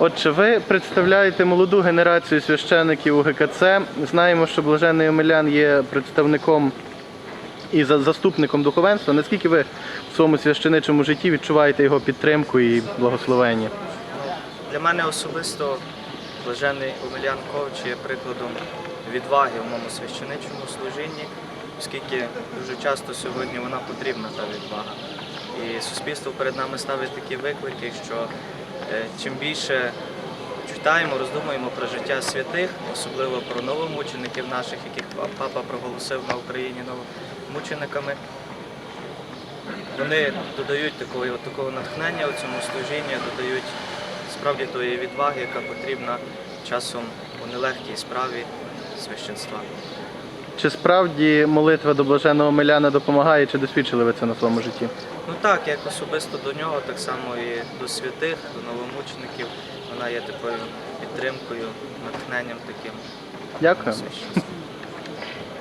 Отже, ви представляєте молоду генерацію священиків у ГКЦ. Знаємо, що Блажений Омелян є представником і заступником духовенства. Наскільки ви в своєму священичому житті відчуваєте його підтримку і благословення? Для мене особисто блажений Омелян Ковч є прикладом відваги в моєму священичому служінні, оскільки дуже часто сьогодні вона потрібна та відвага. І суспільство перед нами ставить такі виклики, що чим більше читаємо, роздумуємо про життя святих, особливо про новомучеників наших, яких папа проголосив на Україні новомучениками, вони додають такої, от такого натхнення у цьому служінні, додають справді тої відваги, яка потрібна часом у нелегкій справі священства. Чи справді молитва до Блаженого Миляна допомагає, чи досвідчили ви це на своєму житті? Ну так, як особисто до нього, так само і до святих, до новомучеників, вона є такою підтримкою, натхненням таким. Дякую.